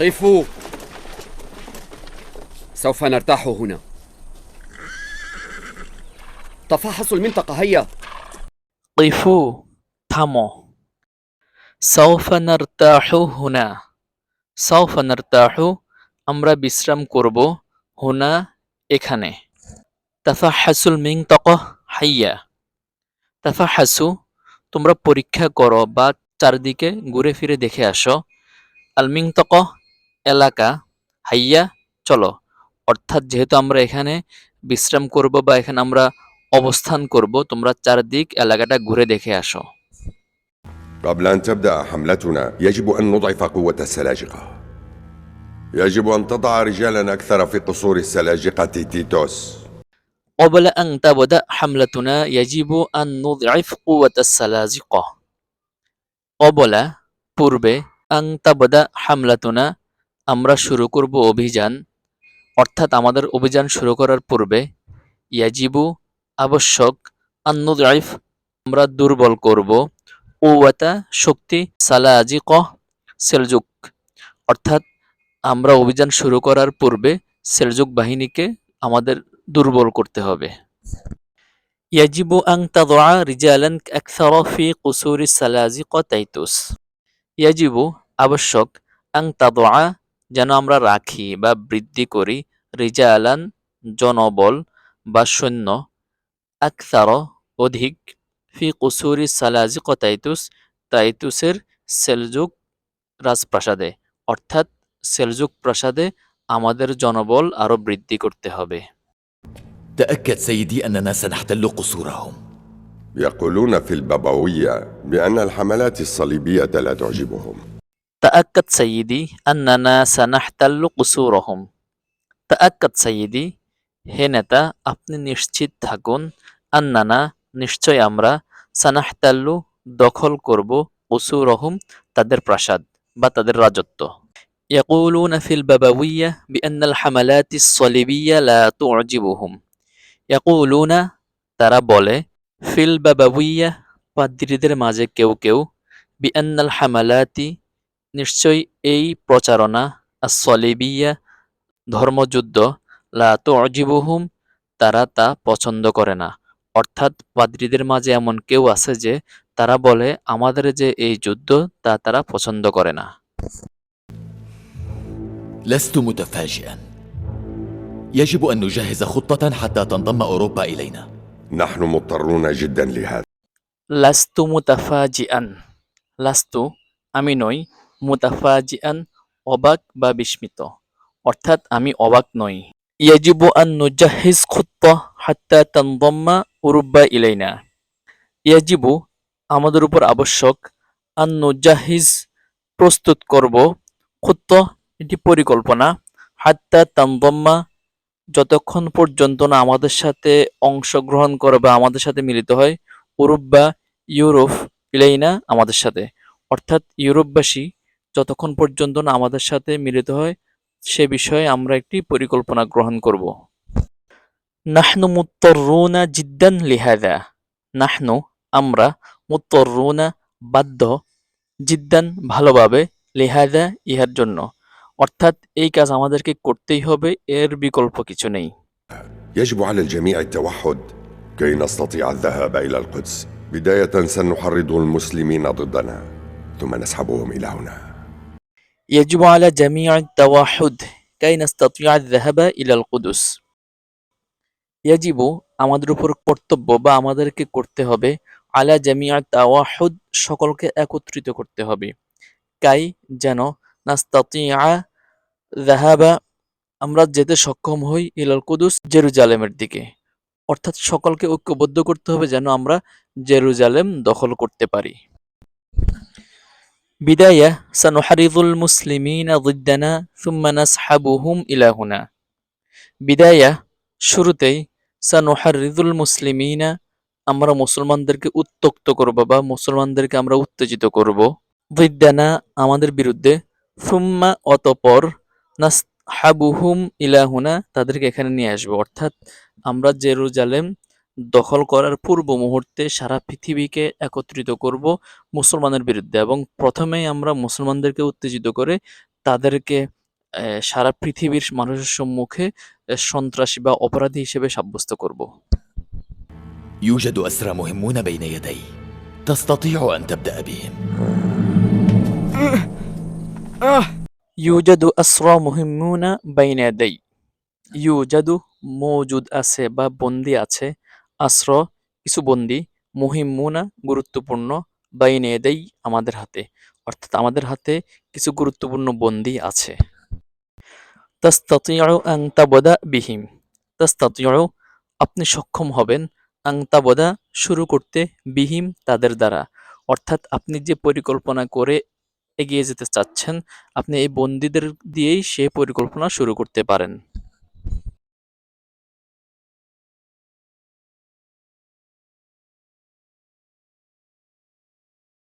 قفوا سوف نرتاح هنا تفحصوا المنطقة هيا কিফু থামো সৌফা নারতাহু হুনা সৌফা নারতাহু আমরা বিশ্রাম করব হুনা এখানে তাফাহাসুল মিং তক হাইয়া তাফাহাসু তোমরা পরীক্ষা করো বা চারদিকে ঘুরে ফিরে দেখে আসো আলমিং তক এলাকা হাইয়া চলো অর্থাৎ যেহেতু আমরা এখানে বিশ্রাম করব বা এখানে আমরা অবস্থান করব তোমরা চারদিক এলাকাটা ঘুরে দেখে আসো قبل أن تبدأ حملتنا يجب أن نضعف قوة السلاجقة يجب أن تضع رجالا أكثر في قصور السلاجقة تيتوس قبل أن تبدأ حملتنا يجب أن نضعف قوة السلازقة قبل পূর্বে আং তাবদা হামলাতুনা আমরা শুরু করব অভিযান অর্থাৎ আমাদের অভিযান শুরু করার পূর্বে ইয়াজিবু আবশ্যক আন্নুদাইফ আমরা দুর্বল করব ওয়াতা শক্তি সালাজিক সেলজুক অর্থাৎ আমরা অভিযান শুরু করার পূর্বে সেলজুক বাহিনীকে আমাদের দুর্বল করতে হবে يجب أن تضع رجالا أكثر في قصور السلازق تيتوس يجب আবশ্যক আং তাদোয়া যেন আমরা রাখি বা বৃদ্ধি করি রিজালান জনবল বা সৈন্য আকসার অধিক ফি কুসুরি সালাজিক তাইতুস তাইতুসের সেলজুক রাজপ্রাসাদে অর্থাৎ সেলজুক প্রাসাদে আমাদের জনবল আরো বৃদ্ধি করতে হবে تأكد سيدي أننا سنحتل قصورهم يقولون في البابوية بأن الحملات الصليبية لا تعجبهم تأكد سيدي أننا سنحتل قصورهم تأكد سيدي হে নেতা আপনি নিশ্চিত থাকুন আন্নানা নিশ্চয় আমরা সানাহতাল্লু দখল করব উসুরহম তাদের প্রাসাদ বা তাদের রাজত্ব يقولون في البابوية بأن الحملات الصليبية لا تعجبهم يقولون তারা বলে ফিল বাবাউইয়া পাদ্রীদের মাঝে কেউ কেউ বিআন্নাল হামালাতি নিশ্চয়ই এই প্রচারণা আসলিবিয়া ধর্মযুদ্ধ লা তুজিবুহুম তারা তা পছন্দ করে না অর্থাৎ পাদ্রীদের মাঝে এমন কেউ আছে যে তারা বলে আমাদের যে এই যুদ্ধ তা তারা পছন্দ করে না لست متفاجئا يجب أن نجهز خطة حتى تنضم أوروبا إلينا نحن مضطرون جدا لهذا লাস্তু মুতাফাজিআন লাস্তু আমি নই মুতাফাজিআন অবাক বা বিস্মিত। অর্থাৎ আমি অবাক নই। ইয়াজিবু আন নুজাহিজ খুত্তা হাত্তা তানদম্মা উরুব্বা ইলাইনা। ইয়াজিবু, আমাদের উপর আবশ্যক আন নুজাহিজ প্রস্তুত করব। খুত্ত, এটি পরিকল্পনা। হাত্তা তানদম্মা যতক্ষণ পর্যন্ত না আমাদের সাথে অংশগ্রহণ করে বা আমাদের সাথে মিলিত হয়, উরুব্বা ইউরোপ ইলাইনা আমাদের সাথে। অর্থাৎ ইউরোপবাসী যতক্ষণ পর্যন্ত না আমাদের সাথে মিলিত হয় সে বিষয়ে আমরা একটি পরিকল্পনা গ্রহণ করব নাহনু মুত্তরুনা জিদ্দান লিহাদা নাহনু আমরা মুত্তরুনা বাধ্য জিদ্দান ভালোভাবে লিহাদা ইহার জন্য অর্থাৎ এই কাজ আমাদেরকে করতেই হবে এর বিকল্প কিছু নেই يجب على الجميع التوحد كي نستطيع الذهاب إلى القدس بداية سنحرض المسلمين ضدنا ثم نسحبهم إلى هنا يجب على جميع التوحد كي نستطيع الذهاب إلى القدس يجب আমাদের উপর কর্তব্য বা আমাদেরকে করতে হবে আলা জামিয়া তাওয়াহুদ সকলকে একত্রিত করতে হবে কাই যেন নাস্তাতিয়া যাহাবা আমরা যেতে সক্ষম হই ইলাল কুদুস জেরুজালেমের দিকে অর্থাৎ সকলকে ঐক্যবদ্ধ করতে হবে যেন আমরা জেরুজালেম দখল করতে পারি বিদায়া সানুহারিদুল মুসলিমিন দিদ্দানা সুম্মানাস হাবুহুম ইলাহুনা। বিদায়া, শুরুতেই সানুহারিদুল মুসলিমিনা, আমরা মুসলমানদেরকে উত্তক্ত করব বা মুসলমানদেরকে আমরা উত্তেজিত করব। দিদ্দানা আমাদের বিরুদ্ধে, সুম্মা অতপর নাস হাবুহুম ইলাহুনা, তাদেরকে এখানে নিয়ে আসব। অর্থাৎ, আমরা জেরুজালেম দখল করার পূর্ব মুহূর্তে সারা পৃথিবীকে একত্রিত করব মুসলমানের বিরুদ্ধে এবং প্রথমেই আমরা মুসলমানদেরকে উত্তেজিত করে তাদেরকে আহ, সারা পৃথিবীর মানুষের সম্মুখে আহ, সন্ত্রাসী বা অপরাধী হিসেবে সাব্যস্ত করব يوجد أسرى مهمون بين يدي تستطيع أن تبدأ بهم ইউজাদু আসরা মুহিম্মুনা বাইনা দেই ইউজাদু মৌজুদ আছে বা বন্দি আছে আশ্র, কিছু বন্দি মুহিম্মুনা গুরুত্বপূর্ণ, বাইনে দেই আমাদের হাতে। অর্থাৎ আমাদের হাতে কিছু গুরুত্বপূর্ণ বন্দি আছে। বিহিম। আপনি সক্ষম হবেন আং তাবদা শুরু করতে বিহিম তাদের দ্বারা। অর্থাৎ আপনি যে পরিকল্পনা করে এগিয়ে যেতে চাচ্ছেন, আপনি এই বন্দীদের দিয়েই সে পরিকল্পনা শুরু করতে পারেন।